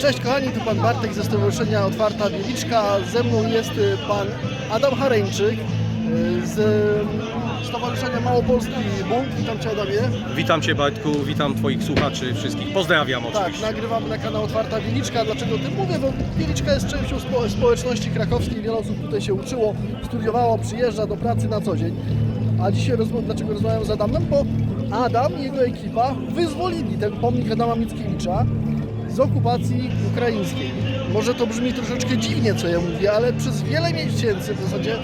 Cześć kochani, tu pan Bartek ze Stowarzyszenia Otwarta Wieliczka. Ze mną jest y, pan Adam Hareńczyk y, z y, Stowarzyszenia Małopolski Bóg. Witam Cię Adamie. Witam Cię Bartku, witam Twoich słuchaczy wszystkich. Pozdrawiam Tak, oczywiście. nagrywamy na kanał Otwarta Wieliczka. Dlaczego o tym mówię? Bo Wieliczka jest częścią spo społeczności krakowskiej. Wiele osób tutaj się uczyło, studiowało, przyjeżdża do pracy na co dzień. A dzisiaj rozma- dlaczego rozmawiam z Adamem? Bo Adam i jego ekipa wyzwolili ten pomnik Adama Mickiewicza z okupacji ukraińskiej. Może to brzmi troszeczkę dziwnie, co ja mówię, ale przez wiele miesięcy, w zasadzie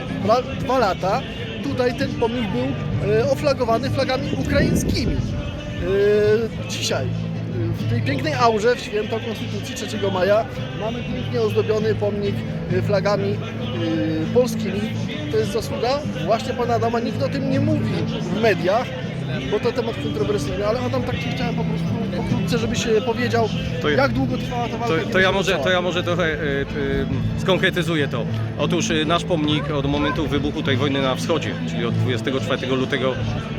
dwa, lata, tutaj ten pomnik był e, oflagowany flagami ukraińskimi. E, dzisiaj w tej pięknej aurze w święto Konstytucji 3 maja mamy pięknie ozdobiony pomnik flagami polskimi. To jest zasługa właśnie pana Adama. Nikt o tym nie mówi w mediach, bo to temat kontrowersyjny, ale Adam tak ci chciałem po prostu pokrótce, żebyś powiedział, To ja- jak długo trwała ta walka. To, kiedy to, ja może, to ja może trochę e, skonkretyzuję to. Otóż e, nasz pomnik od momentu wybuchu tej wojny na wschodzie, czyli od 24 lutego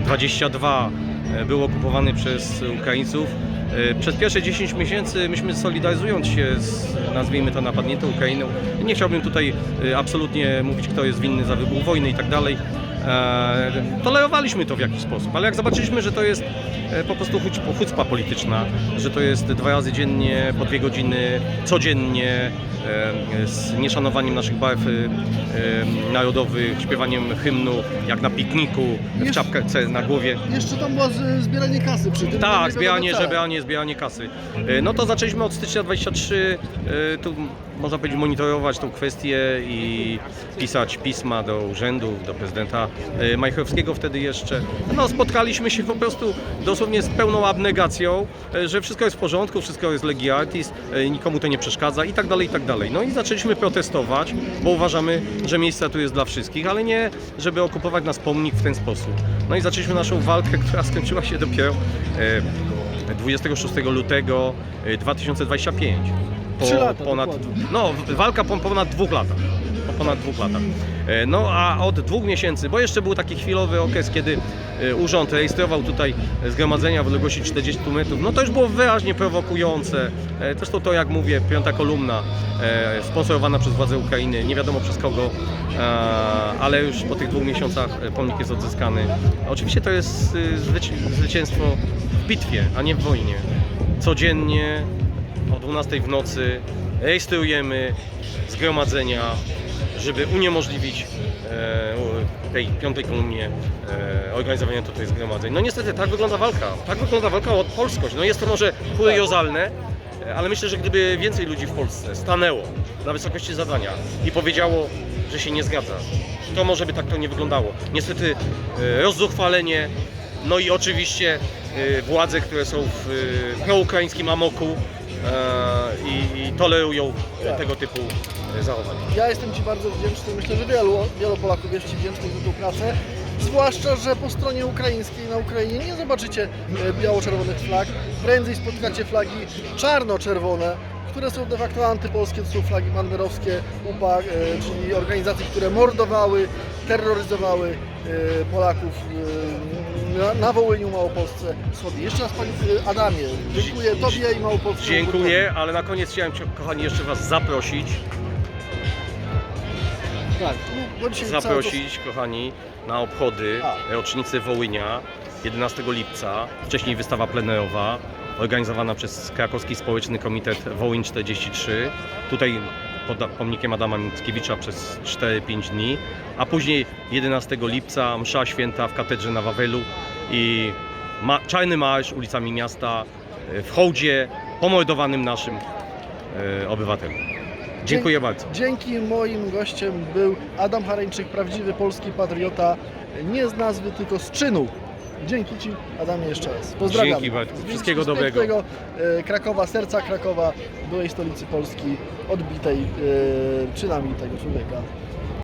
22 e, był okupowany przez Ukraińców. Przez pierwsze 10 miesięcy myśmy solidaryzując się z, nazwijmy to, napadniętą Ukrainą, nie chciałbym tutaj absolutnie mówić, kto jest winny za wybuch wojny i tak dalej, tolerowaliśmy to w jakiś sposób, ale jak zobaczyliśmy, że to jest e, po prostu chucpa polityczna, że to jest dwa razy dziennie, po dwie godziny, codziennie, e, z nieszanowaniem naszych barw e, e, narodowych, śpiewaniem hymnu, jak na pikniku, w czapce na głowie. Jeszcze tam było zbieranie kasy przy tym. Tak, zbieranie, całe. zbieranie, zbieranie kasy. E, No to zaczęliśmy od stycznia 23, e, tu można powiedzieć monitorować tą kwestię i pisać pisma do urzędów, do prezydenta E, Majchowskiego wtedy jeszcze. No, spotkaliśmy się po prostu dosłownie z pełną abnegacją, e, że wszystko jest w porządku, wszystko jest legia e, nikomu to nie przeszkadza i tak dalej, i tak dalej. No i zaczęliśmy protestować, bo uważamy, że miejsca tu jest dla wszystkich, ale nie, żeby okupować nas pomnik w ten sposób. No i zaczęliśmy naszą walkę, która skończyła się dopiero 26 lutego 2025 po lata, ponad. Dokładnie. No, walka po ponad dwóch latach. Po ponad dwóch latach. E, no a od dwóch miesięcy, bo jeszcze był taki chwilowy okres, kiedy e, urząd rejestrował tutaj zgromadzenia w odległości 40 metrów, no to już było wyraźnie prowokujące. E, zresztą to, jak mówię, piąta kolumna, sponsorowana przez władze Ukrainy, nie wiadomo przez kogo, ale już po tych dwóch miesiącach pomnik jest odzyskany. Oczywiście to jest zwycięstwo w bitwie, a nie w wojnie. Codziennie o 12 w nocy rejestrujemy zgromadzenia, żeby uniemożliwić e, tej piątej kolumnie e, organizowanie tutaj zgromadzeń. No niestety tak wygląda walka. Tak wygląda walka o polskość. No jest to może kuriozalne, e, ale myślę, że gdyby więcej ludzi w Polsce stanęło na wysokości zadania i powiedziało, że się nie zgadza, to może by tak to nie wyglądało. Niestety e, rozzuchwalenie, no i oczywiście e, władze, które są w proukraińskim amoku i, i tolerują e, tego typu e, zachowań. Ja jestem Ci bardzo wdzięczny, myślę, że wielu, wielu Polaków jest Ci wdzięcznych za tą pracę. Zwłaszcza, że po stronie ukraińskiej na Ukrainie nie zobaczycie e, biało-czerwonych flag. Prędzej spotkacie flagi czarno-czerwone, które są de facto antypolskie. To są flagi banderowskie, UPA, e, czyli organizacje, które mordowały, terroryzowały e, Polaków e, na, Wołyniu, Małopolsce Wschodniej. Jeszcze raz Panie e, Adamie, dziękuję Tobie i Małopolsce. Dziękuję, ale na koniec chciałem Cię, kochani, jeszcze Was zaprosić, Tak, no, zaprosić, kochani, na obchody A. rocznicy Wołynia 11 lipca, wcześniej wystawa plenerowa, organizowana przez Krakowski Społeczny Komitet Wołyń 43. Tutaj pod pomnikiem Adama Mickiewicza przez 4-5 dni, a później 11 lipca msza święta w katedrze na Wawelu i ma, czarny marsz ulicami miasta e, w hołdzie pomordowanym naszym e, obywatelom. Dziękuję bardzo. Dzięki moim gościem był Adam Hareńczyk, prawdziwy polski patriota, nie z nazwy, tylko z czynu. Dzięki Ci, Adamie, jeszcze raz. Pozdrawiam. Dzięki bardzo. Wszystkiego dobrego. e, Krakowa, serca Krakowa, byłej stolicy Polski, odbitej e, czynami tego człowieka.